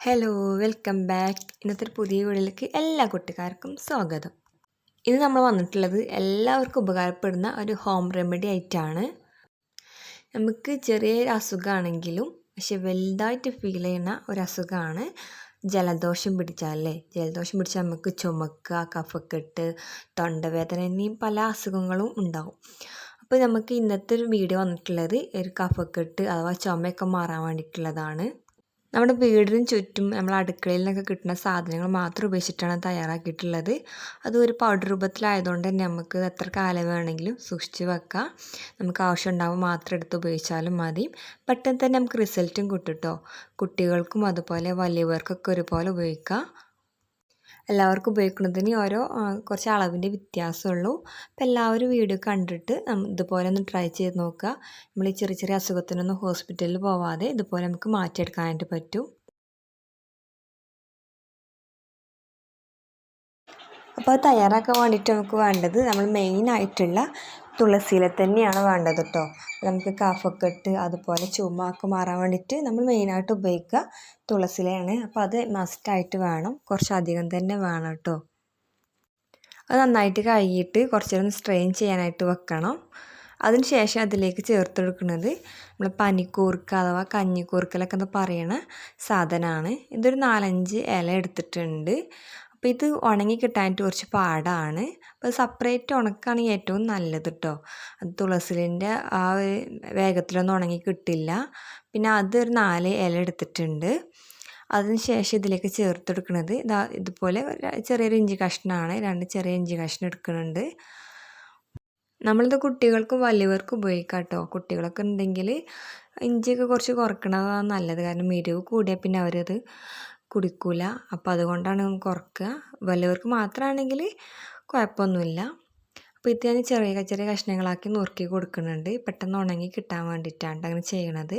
Hello welcome back ഇന്നത്തെ ഒരു പുതിയ വീഡിയോയിലേക്ക് എല്ലാ കുട്ടിക്കാർക്കും സ്വാഗതം. ഇന്ന് നമ്മൾ വന്നിട്ടുള്ളത് എല്ലാവർക്കും ഉപകാരപ്പെടുന്ന ഒരു ഹോം റെമഡി ആയിട്ടാണ്. നമുക്ക് ചെറിയൊരു അസുഖമാണെങ്കിലും പക്ഷെ വലുതായിട്ട് ഫീൽ ചെയ്യുന്ന ഒരു അസുഖമാണ് ജലദോഷം പിടിച്ചാലേ ജലദോഷം പിടിച്ചാൽ നമുക്ക് ചുമക്കുക കഫക്കെട്ട് തൊണ്ടവേദന എന്നീ പല അസുഖങ്ങളും ഉണ്ടാകും അപ്പോൾ നമുക്ക് ഇന്നത്തെ ഒരു വീഡിയോ വന്നിട്ടുള്ളത് ഒരു കഫക്കെട്ട് അഥവാ ചുമയൊക്കെ മാറാൻ വേണ്ടിയിട്ടുള്ളതാണ്. നമ്മുടെ വീടിനും ചുറ്റും നമ്മൾ അടുക്കളയിൽ നിന്നൊക്കെ കിട്ടുന്ന സാധനങ്ങൾ മാത്രം ഉപയോഗിച്ചിട്ടാണ് തയ്യാറാക്കിയിട്ടുള്ളത്. അത് ഒരു പൗഡർ രൂപത്തിലായതുകൊണ്ട് തന്നെ നമുക്ക് എത്ര കാലം വേണമെങ്കിലും സൂക്ഷിച്ച് വെക്കാം. നമുക്ക് ആവശ്യം ഉണ്ടാകുമ്പോൾ മാത്രം എടുത്ത് ഉപയോഗിച്ചാലും മതി. പെട്ടെന്ന് തന്നെ നമുക്ക് റിസൾട്ടും കിട്ടും കേട്ടോ കുട്ടികൾക്കും അതുപോലെ വലിയവർക്കൊക്കെ ഒരുപോലെ ഉപയോഗിക്കാം. എല്ലാവർക്കും ഉപയോഗിക്കുന്നതിന് ഓരോ കുറച്ച് അളവിന്റെ വ്യത്യാസമുള്ളൂ. അപ്പോൾ എല്ലാവരും വീഡിയോ കണ്ടിട്ട് ഇതുപോലെ ഒന്ന് ട്രൈ ചെയ്ത് നോക്കുക. നമ്മൾ ഈ ചെറിയ ചെറിയ അസുഖത്തിനൊന്നും ഹോസ്പിറ്റലിൽ പോവാതെ ഇതുപോലെ നമുക്ക് മാറ്റിയെടുക്കാനായിട്ട് പറ്റും. അപ്പോൾ അത് തയ്യാറാക്കാൻ വേണ്ടിയിട്ട് നമുക്ക് വേണ്ടത് നമ്മൾ മെയിനായിട്ടുള്ള തുളസിയില തന്നെയാണ് വേണ്ടത് കേട്ടോ നമുക്ക് കഫക്കെട്ട് അതുപോലെ ചുമക്ക് മാറാൻ വേണ്ടിയിട്ട് നമ്മൾ മെയിനായിട്ട് ഉപയോഗിക്കുക തുളസിയിലയാണ്. അപ്പോൾ അത് മസ്റ്റായിട്ട് വേണം. കുറച്ചധികം തന്നെ വേണം കേട്ടോ അത് നന്നായിട്ട് കഴുകിയിട്ട് കുറച്ചേരം സ്ട്രെയിൻ ചെയ്യാനായിട്ട് വെക്കണം. അതിന് ശേഷം അതിലേക്ക് ചേർത്ത് കൊടുക്കുന്നത് നമ്മൾ പനിക്കൂർക്ക അഥവാ കഞ്ഞിക്കൂർക്കലൊക്കെ എന്ന് പറയുന്ന സാധനമാണ്. ഇതൊരു നാലഞ്ച് ഇല എടുത്തിട്ടുണ്ട്. അപ്പോൾ ഇത് ഉണങ്ങി കിട്ടാനായിട്ട് കുറച്ച് പാടാണ്. അപ്പോൾ സെപ്പറേറ്റ് ഉണക്കാണ് ഏറ്റവും നല്ലത് കേട്ടോ അത് തുളസിലിന്റെ ആ ഒരു വേഗത്തിലൊന്നും ഉണങ്ങി കിട്ടില്ല. പിന്നെ അതൊരു നാല് ഇല എടുത്തിട്ടുണ്ട്. അതിനുശേഷം ഇതിലേക്ക് ചേർത്തെടുക്കുന്നത് ഇതാ ഇതുപോലെ ചെറിയൊരു ഇഞ്ചി കഷ്ണമാണ് രണ്ട് ചെറിയ ഇഞ്ചി കഷ്ണം എടുക്കുന്നുണ്ട് നമ്മളിത് കുട്ടികൾക്കും വലിയവർക്കും ഉപയോഗിക്കാം കേട്ടോ കുട്ടികളൊക്കെ ഉണ്ടെങ്കിൽ ഇഞ്ചിയൊക്കെ കുറച്ച് കുറക്കണതാണ് നല്ലത്. കാരണം എരിവ് കൂടിയാൽ പിന്നെ അവരത് കുടിക്കില്ല അപ്പോൾ അതുകൊണ്ടാണ് നമുക്ക് ഉറക്കുക. വലിയവർക്ക് മാത്രമാണെങ്കിൽ കുഴപ്പമൊന്നുമില്ല. അപ്പോൾ ഇത് ഞാൻ ചെറിയ ചെറിയ കഷ്ണങ്ങളാക്കി നുറുക്കി കൊടുക്കുന്നുണ്ട്. പെട്ടെന്ന് ഉണങ്ങി കിട്ടാൻ വേണ്ടിയിട്ടാണ് അങ്ങനെ ചെയ്യണത്.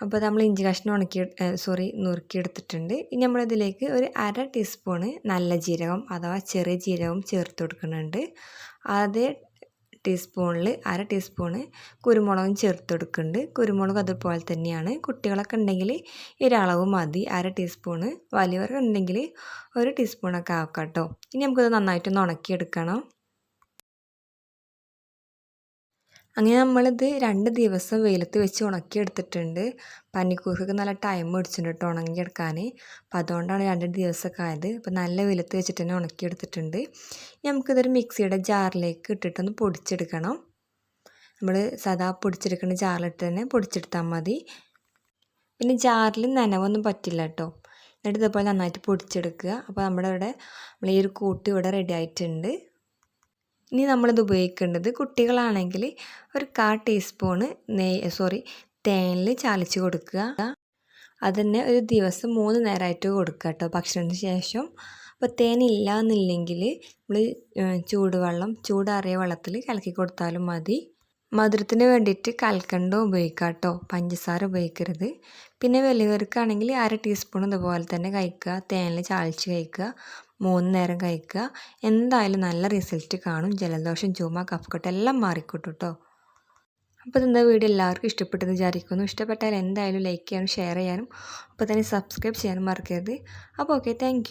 അപ്പോൾ നമ്മൾ ഇഞ്ചി കഷ്ണം ഉണക്കി സോറി നുറുക്കി എടുത്തിട്ടുണ്ട്. ഇനി നമ്മളിതിലേക്ക് ഒരു അര ടീസ്പൂണ് നല്ല ജീരകം അഥവാ ചെറിയ ജീരകം ചേർത്ത് കൊടുക്കുന്നുണ്ട്. അതേ ടീസ്പൂണിൽ അര ടീസ്പൂണ് കുരുമുളകും ചേർത്തെടുക്കുന്നുണ്ട്. കുരുമുളക് അതുപോലെ തന്നെയാണ്. കുട്ടികളൊക്കെ ഉണ്ടെങ്കിൽ ഒരളവ് മതി. അര ടീസ്പൂണ്. വലിയവർക്ക് ഒരു ടീസ്പൂണൊക്കെ ആക്കാം കേട്ടോ ഇനി നമുക്കത് നന്നായിട്ടൊന്ന് ഉണക്കിയെടുക്കണം. അങ്ങനെ നമ്മളിത് രണ്ട് ദിവസം വെയിലത്ത് വെച്ച് ഉണക്കിയെടുത്തിട്ടുണ്ട്. പനിക്കൂർക്കൊക്കെ നല്ല ടൈം പിടിച്ചിട്ടുണ്ട് കേട്ടോ ഉണങ്ങിയെടുക്കാൻ. അപ്പോൾ അതുകൊണ്ടാണ് രണ്ട് ദിവസമൊക്കെ ആയത്. അപ്പോൾ നല്ല വെയിലത്ത് വെച്ചിട്ട് തന്നെ ഉണക്കിയെടുത്തിട്ടുണ്ട്. നമുക്കിതൊരു മിക്സിയുടെ ജാറിലേക്ക് ഇട്ടിട്ടൊന്ന് പൊടിച്ചെടുക്കണം. നമ്മൾ സദാ പൊടിച്ചെടുക്കുന്ന ജാറിലിട്ട് തന്നെ പൊടിച്ചെടുത്താൽ മതി. പിന്നെ ജാറിൽ നനവൊന്നും പറ്റില്ല കേട്ടോ എന്നിട്ട് ഇതുപോലെ നന്നായിട്ട് പൊടിച്ചെടുക്കുക. അപ്പോൾ നമ്മുടെ ഇവിടെ നമ്മൾ ഈ ഒരു കൂട്ട് ഇവിടെ റെഡി ആയിട്ടുണ്ട്. ഇനി നമ്മളിത് ഉപയോഗിക്കേണ്ടത് കുട്ടികളാണെങ്കിൽ ഒരു കാ ടീസ്പൂണ് നെയ് സോറി തേനിൽ ചാലിച്ച് കൊടുക്കുക. അതന്നെ ഒരു ദിവസം മൂന്ന് നേരമായിട്ട് കൊടുക്കുക കേട്ടോ ഭക്ഷണത്തിന് ശേഷം. അപ്പോൾ തേനില്ല എന്നില്ലെങ്കിൽ നമ്മൾ ചൂടുവെള്ളം ചൂടാറിയ വെള്ളത്തിൽ കലക്കി കൊടുത്താലും മതി. മധുരത്തിന് വേണ്ടിയിട്ട് കൽക്കണ്ടം ഉപയോഗിക്കുക കേട്ടോ പഞ്ചസാര ഉപയോഗിക്കരുത്. പിന്നെ വലിയവർക്കാണെങ്കിൽ അര ടീസ്പൂൺ ഇതുപോലെ തന്നെ കഴിക്കുക തേനിൽ ചാലിച്ച് കഴിക്കുക. മൂന്ന് നേരം കഴിക്കുക. എന്തായാലും നല്ല റിസൾട്ട് കാണും. ജലദോഷം ചുമ കഫക്കെട്ട് എല്ലാം മാറിക്കിട്ടും കേട്ടോ അപ്പോൾ ഇതെന്താ വീഡിയോ എല്ലാവർക്കും ഇഷ്ടപ്പെട്ടെന്ന് വിചാരിക്കുന്നു. ഇഷ്ടപ്പെട്ടാൽ എന്തായാലും ലൈക്ക് ചെയ്യാനും ഷെയർ ചെയ്യാനും. അപ്പോൾ തന്നെ സബ്സ്ക്രൈബ് ചെയ്യാനും മറക്കരുത്. അപ്പോൾ ഓക്കെ താങ്ക്